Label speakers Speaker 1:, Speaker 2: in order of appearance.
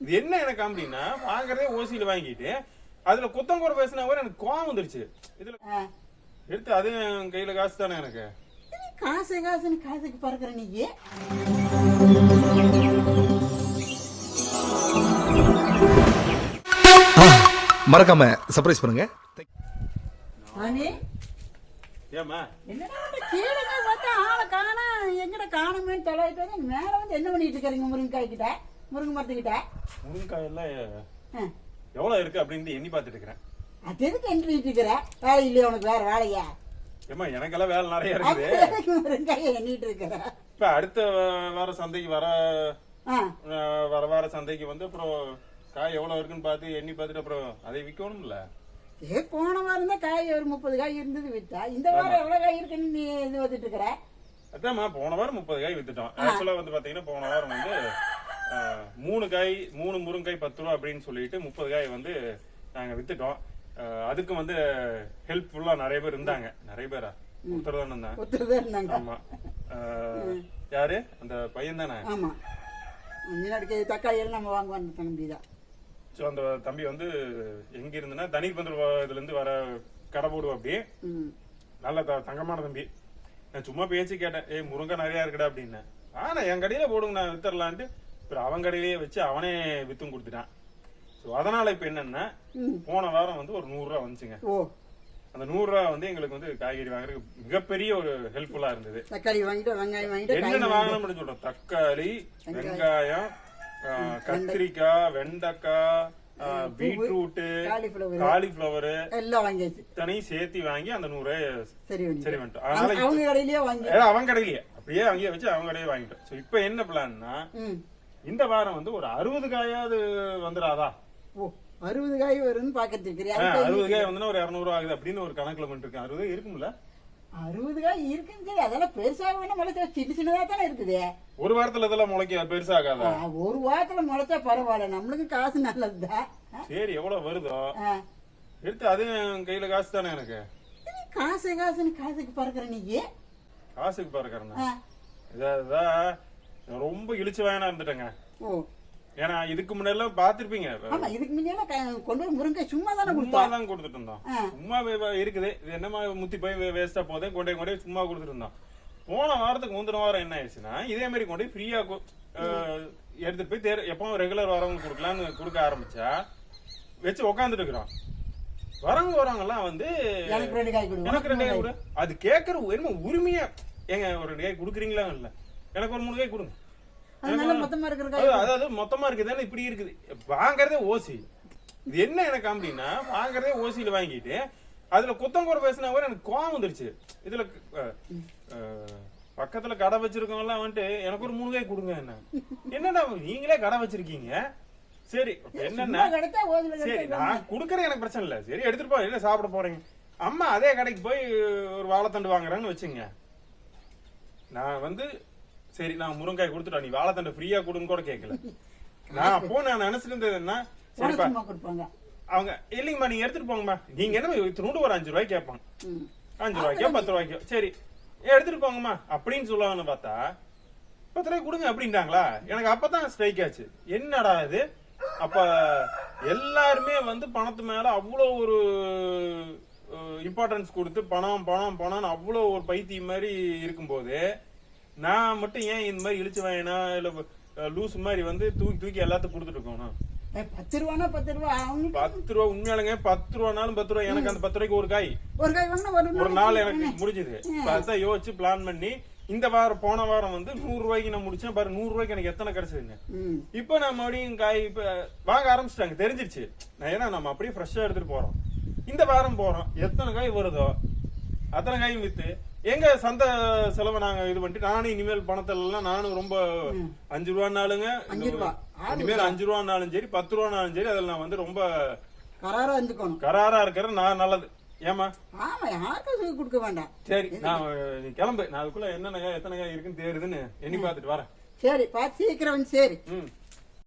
Speaker 1: இது என்ன எனக்கு அப்படின்னா வாங்குறதே ஓசியில வாங்கிட்டு அதுல குத்தங்குறை பேசினா கூட எனக்கு கோவம் வந்துருச்சு. இதுல. எடுத்து அது என் கையில காசு தானே எனக்கு?
Speaker 2: காசு காசுன்னு காசுக்கு பறக்கிற நீ
Speaker 3: மறக்காம சர்ப்ரைஸ் பண்ணுங்க.
Speaker 1: ஏமா
Speaker 2: கீழே பார்த்தா ஆளை காணா எங்கட காணுமேன்னு தொலைட்டு மேல வந்து என்ன பண்ணிட்டு இருக்கிறீங்க முருங்கைக்காய் கிட்ட? முருங்கை மரத்துக்கிட்ட
Speaker 1: முருங்காய் எல்லாம். எவ்வளவு இருக்கு அப்படின்னு எண்ணி பார்த்துட்டு இருக்கிறேன்.
Speaker 2: அது எதுக்கு எண்ணிட்டு இருக்கிற? வேலை இல்லையா உனக்கு வேற வேலையா.
Speaker 1: ஏமா எனக்கெல்லாம் வேலை நிறைய இருக்குது.
Speaker 2: முருங்கைக்காயை எண்ணிட்டு இருக்கிற?
Speaker 1: இப்ப அடுத்த வார சந்தைக்கு வர வர வார சந்தைக்கு வந்து அப்புறம் காய் எவ்வளவு இருக்குன்னு பார்த்து எண்ணி பார்த்துட்டு அப்புறம் அதை விற்கணும்ல.
Speaker 2: ஏ போன வாரம் தான் காய் ஒரு முப்பது காய் இருந்தது வித்தா. இந்த வாரம் எவ்வளவு காய் இருக்குன்னு நீ இது வந்துட்டு இருக்கிற?
Speaker 1: அதாம்மா போன வாரம் முப்பது காய் வித்துட்டோம். ஆக்சுவலா வந்து பாத்தீங்கன்னா போன வாரம் வந்து மூணு காய் மூணு முருங்காய் பத்து ரூபா அப்படின்னு சொல்லிட்டு முப்பது காய் வந்து நாங்க வித்துட்டோம். அதுக்கு வந்து ஹெல்ப்ஃபுல்லா நிறைய பேர் இருந்தாங்க. நிறைய பேரா? ஒருத்தர் தானே இருந்தாங்க.
Speaker 2: ஒத்துருதான் இருந்தாங்க.
Speaker 1: ஆமா. அஹ், யாரு? அந்த பையன் தானே?
Speaker 2: ஆமா. முன்னாடி தக்காளி எல்லாம் நம்ம வாங்க வந்த தம்பி தான்.
Speaker 1: ஸோ அந்த தம்பி வந்து எங்க இருந்துன்னா தனிக் பந்தல் இதுல இருந்து வர கடை போடுவோம் அப்படி நல்ல தங்கமான தம்பி. நான் சும்மா பேச்சு கேட்டேன். ஏய் முருங்கை நிறைய இருக்குடா அப்படின்னு. ஆனா என் கடையில போடுங்க நான் வித்தரலான்ட்டு அப்புறம் அவன் கடையிலேயே வச்சு அவனே வித்தும் கொடுத்துட்டான். ஸோ அதனால இப்ப என்னன்னா. போன வாரம் வந்து ஒரு நூறு ரூபா வந்துச்சுங்க. அந்த நூறு ரூபா வந்து எங்களுக்கு வந்து காய்கறி வாங்குறதுக்கு மிகப்பெரிய ஒரு ஹெல்ப்ஃபுல்லா இருந்தது.
Speaker 2: தக்காளி வாங்கிட்டு வெங்காயம் வாங்கிட்டு
Speaker 1: என்னென்ன வாங்கணும்னு சொல்றோம் தக்காளி வெங்காயம் கத்திரிக்காய் வெண்டைக்காய் ஆ, பீட்ரூட்டு
Speaker 2: காலிஃபிளவர். எல்லாம் வாங்கியாச்சு.
Speaker 1: இத்தனையும் சேர்த்து வாங்கி அந்த நூறு
Speaker 2: சரி
Speaker 1: சரி அதனால
Speaker 2: அவங்க- அவங்க கடையிலயே வாங்கி
Speaker 1: அவன் கடையிலேயே. அப்படியே அங்கேயே வச்சு அவன் கடையே வாங்கிட்டோம். சோ இப்போ என்ன பிளான்னா இந்த வாரம் வந்து ஒரு அறுபது காயாவது வந்துடாதா
Speaker 2: ஓ அறுபது காய் வரும்னு
Speaker 1: ஆ, அறுபது காய் வந்துன்னா ஒரு இரநூறு ஆகுது அப்படின்னு ஒரு கணக்குல கொண்டு இருக்கேன் அறுபது இருக்கும்ல?
Speaker 2: அறுபது காய் இருக்குன்னு சரி அதெல்லாம் பெருசாக வேணா முளைச்சா சின்ன சின்னதா தானே இருக்குது.
Speaker 1: ஒரு வாரத்துல இதெல்லாம் முளைக்க பெருசாகாதா?
Speaker 2: ஒரு வாரத்துல முளைச்சா பரவாயில்ல நம்மளுக்கு காசு நல்லதுதான்
Speaker 1: சரி எவ்வளவு வருதோ. எடுத்து அது என் கையில காசு தானே எனக்கு?
Speaker 2: காசு காசுன்னு காசுக்கு பறக்கிற நீ
Speaker 1: காசுக்கு பாருக்கிறேன்
Speaker 2: ஆ,
Speaker 1: இதான் ரொம்ப இழிச்சு வேணா இருந்துட்டேங்க.
Speaker 2: ஓ.
Speaker 1: ஏன்னா இதுக்கு முன்னாடி பாத்திருப்பீங்க
Speaker 2: ஆமா இதுக்கு முன்னால க- கொண்டு போய் முருங்கை சும்மா தானே
Speaker 1: சும்மா தான் கொடுத்துட்டு இருந்தோம். சும்மா இருக்குது. இது என்னமா முத்தி போய் வேஸ்டா போதே கொண்டே கொண்டே சும்மா கொடுத்துட்டு இருந்தோம் போன வாரத்துக்கு முந்தின வாரம் என்ன ஆயிடுச்சுன்னா இதே மாதிரி கொண்டு போய் ஃப்ரீயா எடுத்துட்டு போய் தேர் எப்பவும் ரெகுலர் வரவங்க கொடுக்கலாம்னு கொடுக்க ஆரம்பிச்சா வச்சு உக்காந்துட்டு இருக்கிறோம். வரவங்க வரவங்கலாம் வந்து
Speaker 2: எனக்கு ரெண்டு காய் கொடு.
Speaker 1: அது கேட்கற உரிமையா ஏங்க ஒரு ரெண்டு காய் கொடுக்குறீங்களா இல்ல. எனக்கு ஒரு மூணு காய் கொடுங்க.
Speaker 2: அதனால மொத்தமா
Speaker 1: அதாவது மொத்தமா இருக்குதானே இப்படி இருக்குது. வாங்குறதே ஓசி. இது என்ன எனக்கு அப்படின்னா வாங்குறதே ஓசியில வாங்கிட்டு அதுல குத்தங்குறை பேசினா கூட எனக்கு கோவம் வந்துருச்சு. இதுல பக்கத்துல கடை வச்சிருக்கவங்க எல்லாம் வந்துட்டு எனக்கு ஒரு மூணு காய் கொடுங்க என்ன. என்னடா நீங்களே கடை வச்சிருக்கீங்க. சரி என்னன்னா சரி நான் குடுக்கறது எனக்கு பிரச்சனை இல்ல. சரி எடுத்துட்டு போ இல்ல சாப்பிட போறீங்க? அம்மா அதே கடைக்கு போய் ஒரு வாழைத்தண்டு வாங்குறேன்னு வச்சுங்க. நான் வந்து சரி நான் முருங்காய் கொடுத்துட்டேன் நீ வாழைத்தண்டு ஃப்ரீயா கொடுன்னு கூட கேட்கல நான் அப்போ நான் நினைச்சிட்டு இருந்தது என்ன? சரிப்பா.
Speaker 2: சும்மா கொடுப்பாங்க.
Speaker 1: அவங்க இல்லைங்கம்மா நீங்க எடுத்துட்டு போங்கம்மா. நீங்க என்ன இத்தினூண்டு ஒரு அஞ்சு ரூபாய்க்கு கேட்பாங்க. அஞ்சு ரூபாய்க்கோ பத்து ரூபாய்க்கோ. சரி எடுத்துட்டு போங்கம்மா. அப்படின்னு சொல்லுவாங்கன்னு பார்த்தா பத்து ரூபாய் கொடுங்க அப்படின்ட்டாங்களா? எனக்கு அப்பதான் ஸ்ட்ரைக் ஆச்சு. என்னடா இது? அப்ப எல்லாருமே வந்து பணத்து மேல அவ்வளோ ஒரு இம்பார்ட்டன்ஸ் கொடுத்து பணம் பணம் பணம்னு அவ்வளோ ஒரு பைத்தியம் மாதிரி இருக்கும்போது நான் மட்டும் ஏன் இந்த மாதிரி இழிச்சு வாங்கினா இல்ல லூஸ் மாதிரி வந்து தூக்கி தூக்கி எல்லாத்துக்கும் கொடுத்துட்டு இருக்கணும்
Speaker 2: ஏய், பத்து ரூபானா பத்து ரூபா.
Speaker 1: பத்து ரூபா உண்மையாலுங்க பத்து ரூபானாலும் பத்து ரூபா. எனக்கு அந்த பத்து ரூபாய்க்கு ஒரு காய்.
Speaker 2: ஒரு காய் ஒரு
Speaker 1: நாள் எனக்கு முடிஞ்சது. அதான் யோசிச்சு பிளான் பண்ணி இந்த வாரம் போன வாரம் வந்து நூறு ரூபாய்க்கு நான் முடிச்சேன். பாரு நூறு ரூபாய்க்கு எனக்கு எத்தனை கிடைச்சதுங்க. இப்போ நான் மறுபடியும் காய் இப்ப வாங்க ஆரம்பிச்சிட்டாங்க. தெரிஞ்சிருச்சு. நான் ஏன்னா நம்ம அப்படியே ஃப்ரெஷ்ஷா எடுத்துட்டு போறோம். இந்த வாரம் போறோம். எத்தனை காய் வருதோ அத்தனை காயும் வித்து. எங்க சந்தை செலவை நாங்க இது பண்ணிட்டு நானும் இனிமேல் பணத்தை எல்லாம் நானும் ரொம்ப அஞ்சு ரூபான்னாலுங்க இனிமேல் அஞ்சு ரூபானாலும் சரி பத்து ரூபானாலும் சரி அதில் நான் வந்து ரொம்ப
Speaker 2: கராரா இருந்துக்கணும்.
Speaker 1: கராரா இருக்கிற நான் நல்லது. ஏமா
Speaker 2: ஆமா யாருக்கும் சொல்லி கொடுக்க வேண்டாம்.
Speaker 1: சரி நான் கிளம்பு. நான் அதுக்குள்ள என்னென்ன எத்தனை இருக்குன்னு தேருதுன்னு எண்ணி பார்த்துட்டு வரேன்.
Speaker 2: சரி பார்த்து சீக்கிரம் சரி.
Speaker 1: ம்.